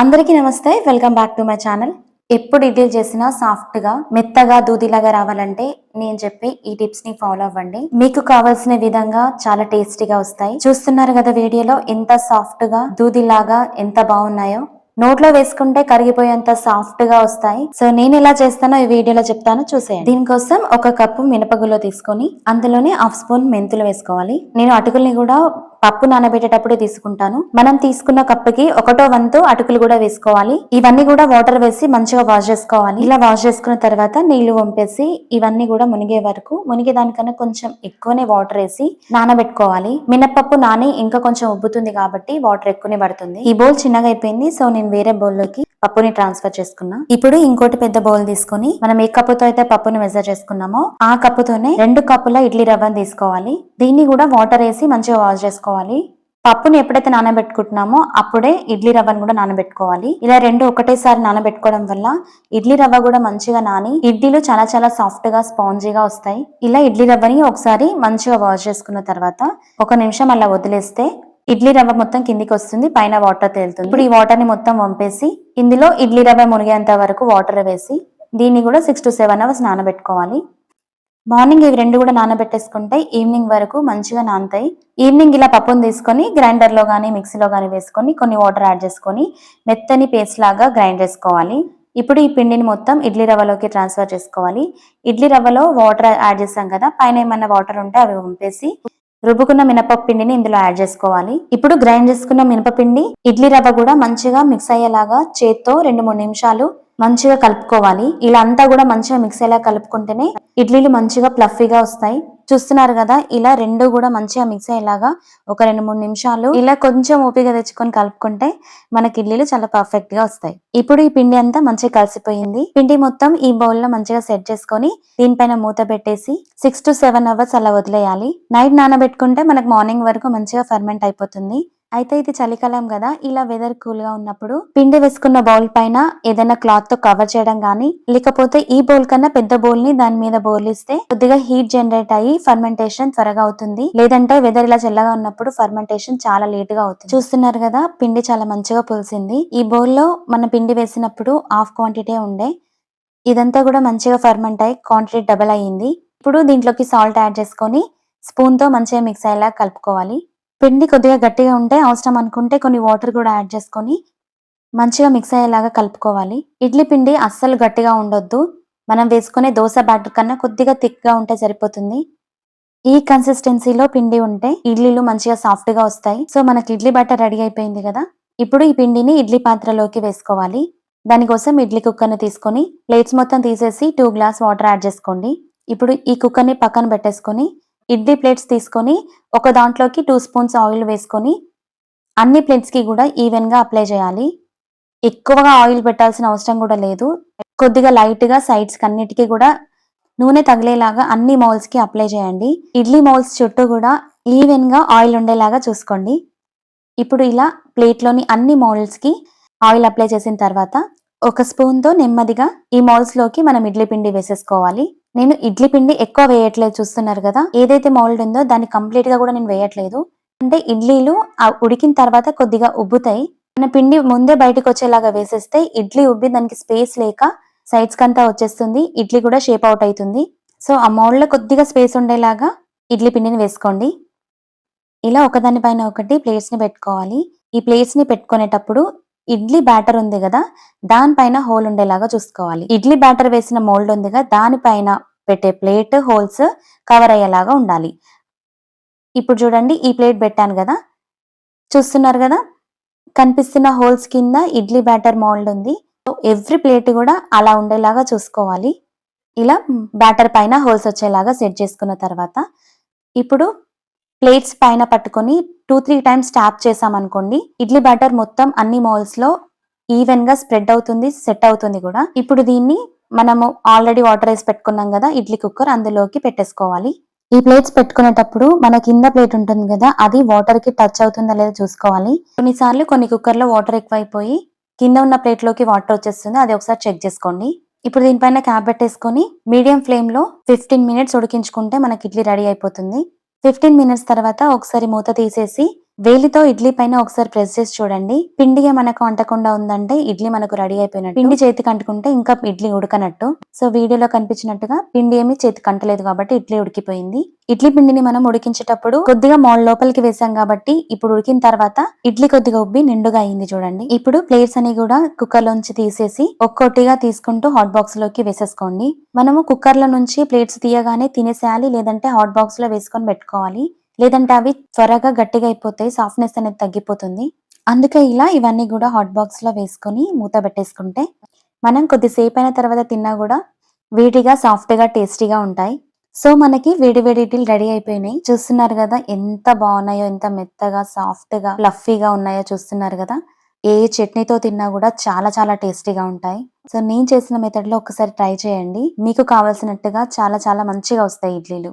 అందరికీ నమస్తే welcome back to my channel. ఎప్పుడు ఇడ్లీ చేసినా సాఫ్ట్గా మెత్తగా దూదిలాగా రావాలంటే నేను చెప్పే ఈ టిప్స్ని ఫాలో అవ్వండి. మీకు కావాల్సిన విధంగా చాలా టేస్టీగా వస్తాయి. చూస్తున్నారు కదా వీడియోలో ఎంత సాఫ్ట్గా దూదిలాగా ఎంత బాగున్నాయో? నోట్లో వేసుకుంటే కరిగిపోయేంత సాఫ్ట్గా వస్తాయి. సో నేను ఎలా చేస్తానో ఈ వీడియోలో చెప్తాను. చూసేయండి. దీనికోసం ఒక కప్పు మినపగులో తీసుకొని అందులోనే హాఫ్ స్పూన్ మెంతులు వేసుకోవాలి. నేను అటుకుల్ని కూడా పప్పు నానబెట్టేటప్పుడే తీసుకుంటాను. మనం తీసుకున్న కప్పుకి ఒకటో వంతు అటుకులు కూడా వేసుకోవాలి. ఇవన్నీ కూడా వాటర్ వేసి మంచిగా వాష్ చేసుకోవాలి. ఇలా వాష్ చేసుకున్న తర్వాత నీళ్ళు వంపేసి ఇవన్నీ కూడా మునిగే వరకు మునిగే దానికన్నా కొంచెం ఎక్కువనే వాటర్ వేసి నానబెట్టుకోవాలి. మినపప్పు నాని ఇంకా కొంచెం ఉబ్బుతుంది కాబట్టి వాటర్ ఎక్కువనే పడుతుంది. ఈ బౌల్ చిన్నగా అయిపోయింది సో నేను వేరే బౌల్లోకి పప్పుని ట్రాన్స్ఫర్ చేసుకున్నా. ఇప్పుడు ఇంకోటి పెద్ద బౌల్ తీసుకొని మనం ఏ కప్పుతో అయితే పప్పుని మెజర్ చేసుకున్నామో ఆ కప్పుతోనే రెండు కప్పుల ఇడ్లీ రవ్వను తీసుకోవాలి. దీన్ని కూడా వాటర్ వేసి మంచిగా వాష్ చేసుకోవాలి. పప్పుని ఎప్పుడైతే నానబెట్టుకుంటున్నామో అప్పుడే ఇడ్లీ రవ్వను కూడా నానబెట్టుకోవాలి. ఇలా రెండు ఒకటేసారి నానబెట్టుకోవడం వల్ల ఇడ్లీ రవ్వ కూడా మంచిగా నాని ఇడ్లీలు చాలా చాలా సాఫ్ట్గా స్పాంజీగా వస్తాయి. ఇలా ఇడ్లీ రవ్వని ఒకసారి మంచిగా వాష్ చేసుకున్న తర్వాత ఒక నిమిషం అలా వదిలేస్తే ఇడ్లీ రవ్వ మొత్తం కిందికి వస్తుంది పైన వాటర్ తేలుతుంది. ఇప్పుడు ఈ వాటర్ని మొత్తం వంపేసి ఇందులో ఇడ్లీ రవ్వ మునిగేంత వరకు వాటర్ వేసి దీన్ని కూడా సిక్స్ టు సెవెన్ అవర్స్ నానబెట్టుకోవాలి. మార్నింగ్ ఇవి రెండు కూడా నానబెట్టేసుకుంటే ఈవినింగ్ వరకు మంచిగా నానతాయి. ఈవినింగ్ ఇలా పప్పును తీసుకొని గ్రైండర్లో గానీ మిక్సీలో గానీ వేసుకొని కొన్ని వాటర్ యాడ్ చేసుకొని మెత్తని పేస్ట్ లాగా గ్రైండ్ చేసుకోవాలి. ఇప్పుడు ఈ పిండిని మొత్తం ఇడ్లీ రవ్వలోకి ట్రాన్స్ఫర్ చేసుకోవాలి. ఇడ్లీ రవ్వలో వాటర్ యాడ్ చేసాం కదా పైన ఏమైనా వాటర్ ఉంటే అవి పంపేసి రుబ్బుకున్న మినపపిండిని ఇందులో యాడ్ చేసుకోవాలి. ఇప్పుడు గ్రైండ్ చేసుకున్న మినపపిండి ఇడ్లీ రవ్వ కూడా మంచిగా మిక్స్ అయ్యేలాగా చేత్తో రెండు మూడు నిమిషాలు మంచిగా కలుపుకోవాలి. ఇలా అంతా కూడా మంచిగా మిక్స్ అయ్యేలా కలుపుకుంటేనే ఇడ్లీలు మంచిగా ప్లఫీగా వస్తాయి. చూస్తున్నారు కదా ఇలా రెండు కూడా మంచిగా మిక్స్ అయ్యేలాగా ఒక రెండు మూడు నిమిషాలు ఇలా కొంచెం ఓపిక తెచ్చుకొని కలుపుకుంటే మనకి ఇడ్లీలు చాలా పర్ఫెక్ట్గా వస్తాయి. ఇప్పుడు ఈ పిండి అంతా మంచిగా కలిసిపోయింది. పిండి మొత్తం ఈ బౌల్లో మంచిగా సెట్ చేసుకొని దీనిపైన మూత పెట్టేసి సిక్స్ టు సెవెన్ అవర్స్ అలా వదిలేయాలి. నైట్ నానబెట్టుకుంటే మనకు మార్నింగ్ వరకు మంచిగా ఫర్మెంట్ అయిపోతుంది. అయితే ఇది చలికాలం కదా ఇలా వెదర్ కూల్గా ఉన్నప్పుడు పిండి వేసుకున్న బౌల్ పైన ఏదైనా క్లాత్తో కవర్ చేయడం గానీ లేకపోతే ఈ బౌల్ కన్నా పెద్ద బౌల్ని దాని మీద బోర్లిస్తే కొద్దిగా హీట్ జనరేట్ అయ్యి ఫర్మెంటేషన్ త్వరగా అవుతుంది. లేదంటే వెదర్ ఇలా చల్లగా ఉన్నప్పుడు ఫర్మెంటేషన్ చాలా లేట్గా అవుతుంది. చూస్తున్నారు కదా పిండి చాలా మంచిగా పులిసింది. ఈ బౌల్లో మన పిండి వేసినప్పుడు హాఫ్ క్వాంటిటీ ఉండే ఇదంతా కూడా మంచిగా ఫర్మెంట్ అయ్యి క్వాంటిటీ డబల్ అయ్యింది. ఇప్పుడు దీంట్లోకి సాల్ట్ యాడ్ చేసుకొని స్పూన్తో మంచిగా మిక్స్ అయ్యేలా కలుపుకోవాలి. పిండి కొద్దిగా గట్టిగా ఉంటే అవసరం అనుకుంటే కొన్ని వాటర్ కూడా యాడ్ చేసుకొని మంచిగా మిక్స్ అయ్యేలాగా కలుపుకోవాలి. ఇడ్లీ పిండి అస్సలు గట్టిగా ఉండొద్దు. మనం వేసుకునే దోశ బ్యాటర్ కన్నా కొద్దిగా థిక్గా ఉంటే సరిపోతుంది. ఈ కన్సిస్టెన్సీలో పిండి ఉంటే ఇడ్లీలు మంచిగా సాఫ్ట్గా వస్తాయి. సో మనకి ఇడ్లీ బ్యాటర్ రెడీ అయిపోయింది కదా? ఇప్పుడు ఈ పిండిని ఇడ్లీ పాత్రలోకి వేసుకోవాలి. దానికోసం ఇడ్లీ కుక్కర్ని తీసుకొని ప్లేట్స్ మొత్తం తీసేసి టూ గ్లాస్ వాటర్ యాడ్ చేసుకోండి. ఇప్పుడు ఈ కుక్కర్ని పక్కన పెట్టేసుకొని ఇడ్లీ ప్లేట్స్ తీసుకొని ఒక దాంట్లోకి టూ స్పూన్స్ ఆయిల్ వేసుకొని అన్ని ప్లేట్స్కి కూడా ఈవెన్గా అప్లై చేయాలి. ఎక్కువగా ఆయిల్ పెట్టాల్సిన అవసరం కూడా లేదు. కొద్దిగా లైట్గా సైడ్స్కి అన్నిటికీ కూడా నూనె తగిలేలాగా అన్ని మౌల్స్కి అప్లై చేయండి. ఇడ్లీ మౌల్స్ చుట్టూ కూడా ఈవెన్గా ఆయిల్ ఉండేలాగా చూసుకోండి. ఇప్పుడు ఇలా ప్లేట్లోని అన్ని మౌల్స్కి ఆయిల్ అప్లై చేసిన తర్వాత ఒక స్పూన్తో నెమ్మదిగా ఈ మౌల్స్లోకి మనం ఇడ్లీ పిండి వేసేసుకోవాలి. నేను ఇడ్లీ పిండి ఎక్కువ వేయట్లేదు చూస్తున్నారు కదా. ఏదైతే మౌల్డ్ ఉందో దాన్ని కంప్లీట్గా కూడా నేను వేయట్లేదు. అంటే ఇడ్లీలు ఆ ఉడికిన తర్వాత కొద్దిగా ఉబ్బుతాయి. మన పిండి ముందే బయటకు వచ్చేలాగా వేసేస్తే ఇడ్లీ ఉబ్బి దానికి స్పేస్ లేక సైడ్స్ కంతా వచ్చేస్తుంది. ఇడ్లీ కూడా షేప్ అవుట్ అవుతుంది. సో ఆ మౌల్డ్లో కొద్దిగా స్పేస్ ఉండేలాగా ఇడ్లీ పిండిని వేసుకోండి. ఇలా ఒకదాని పైన ఒకటి ప్లేట్స్ని పెట్టుకోవాలి. ఈ ప్లేట్స్ని పెట్టుకునేటప్పుడు ఇడ్లీ బ్యాటర్ ఉంది కదా దానిపైన హోల్ ఉండేలాగా చూసుకోవాలి. ఇడ్లీ బ్యాటర్ వేసిన మోల్డ్ ఉందిగా దానిపైన పెట్టే ప్లేట్ హోల్స్ కవర్ అయ్యేలాగా ఉండాలి. ఇప్పుడు చూడండి ఈ ప్లేట్ పెట్టాను కదా చూస్తున్నారు కదా కనిపిస్తున్న హోల్స్ కింద ఇడ్లీ బ్యాటర్ మోల్డ్ ఉంది. ఎవ్రీ ప్లేట్ కూడా అలా ఉండేలాగా చూసుకోవాలి. ఇలా బ్యాటర్ పైన హోల్స్ వచ్చేలాగా సెట్ చేసుకున్న తర్వాత ఇప్పుడు ప్లేట్స్ పైన పట్టుకొని టూ త్రీ టైమ్స్ ట్యాప్ చేసామనుకోండి ఇడ్లీ బ్యాటర్ మొత్తం అన్ని మౌల్స్లో ఈవెన్గా స్ప్రెడ్ అవుతుంది సెట్ అవుతుంది కూడా. ఇప్పుడు దీన్ని మనము ఆల్రెడీ వాటర్ వేసి పెట్టుకున్నాం కదా ఇడ్లీ కుక్కర్ అందులోకి పెట్టేసుకోవాలి. ఈ ప్లేట్స్ పెట్టుకునేటప్పుడు మన కింద ప్లేట్ ఉంటుంది కదా అది వాటర్కి టచ్ అవుతుందా లేదా చూసుకోవాలి. కొన్నిసార్లు కొన్ని కుక్కర్లో వాటర్ ఎక్కువైపోయి కింద ఉన్న ప్లేట్లోకి వాటర్ వచ్చేస్తుంది అది ఒకసారి చెక్ చేసుకోండి. ఇప్పుడు దీనిపైన క్యాప్ పెట్టేసుకొని మీడియం ఫ్లేమ్లో ఫిఫ్టీన్ మినిట్స్ ఉడికించుకుంటే మనకి ఇడ్లీ రెడీ అయిపోతుంది. ఫిఫ్టీన్ మినిట్స్ తర్వాత ఒకసారి మూత తీసేసి వేలితో ఇడ్లీ పైన ఒకసారి ప్రెస్ చేసి చూడండి. పిండిగా మనకు అంటకుండా ఉందంటే ఇడ్లీ మనకు రెడీ అయిపోయినట్టు. పిండి చేతికి అంటుకుంటే ఇంకా ఇడ్లీ ఉడకనట్టు. సో వీడియోలో కనిపించినట్టుగా పిండి ఏమి చేతికి అంటలేదు కాబట్టి ఇడ్లీ ఉడికిపోయింది. ఇడ్లీ పిండిని మనం ఉడికించేటప్పుడు కొద్దిగా మోల్ లోపలికి వేసాం కాబట్టి ఇప్పుడు ఉడికిన తర్వాత ఇడ్లీ కొద్దిగా ఉబ్బి నిండుగా అయింది చూడండి. ఇప్పుడు ప్లేట్స్ అని కూడా కుక్కర్ లోంచి తీసేసి ఒక్కొక్కటిగా తీసుకుంటూ హాట్ బాక్స్లోకి వేసేసుకోండి. మనము కుక్కర్ల నుంచి ప్లేట్స్ తీయగానే తినేసేయాలి లేదంటే హాట్ బాక్స్లో వేసుకొని పెట్టుకోవాలి. లేదంటే అవి త్వరగా గట్టిగా అయిపోతాయి సాఫ్ట్నెస్ అనేది తగ్గిపోతుంది. అందుకే ఇలా ఇవన్నీ కూడా హాట్ బాక్స్లో వేసుకొని మూత పెట్టేసుకుంటే మనం కొద్దిసేపు అయిన తర్వాత తిన్నా కూడా వేడిగా సాఫ్ట్గా టేస్టీగా ఉంటాయి. సో మనకి వేడి వేడి ఇడ్లీలు రెడీ అయిపోయినాయి. చూస్తున్నారు కదా ఎంత బాగున్నాయో ఎంత మెత్తగా సాఫ్ట్గా ఫ్లఫీగా ఉన్నాయో చూస్తున్నారు కదా. ఏ చట్నీతో తిన్నా కూడా చాలా చాలా టేస్టీగా ఉంటాయి. సో నేను చేసిన మెథడ్లో ఒకసారి ట్రై చేయండి. మీకు కావాల్సినట్టుగా చాలా చాలా మంచిగా వస్తాయి ఇడ్లీలు.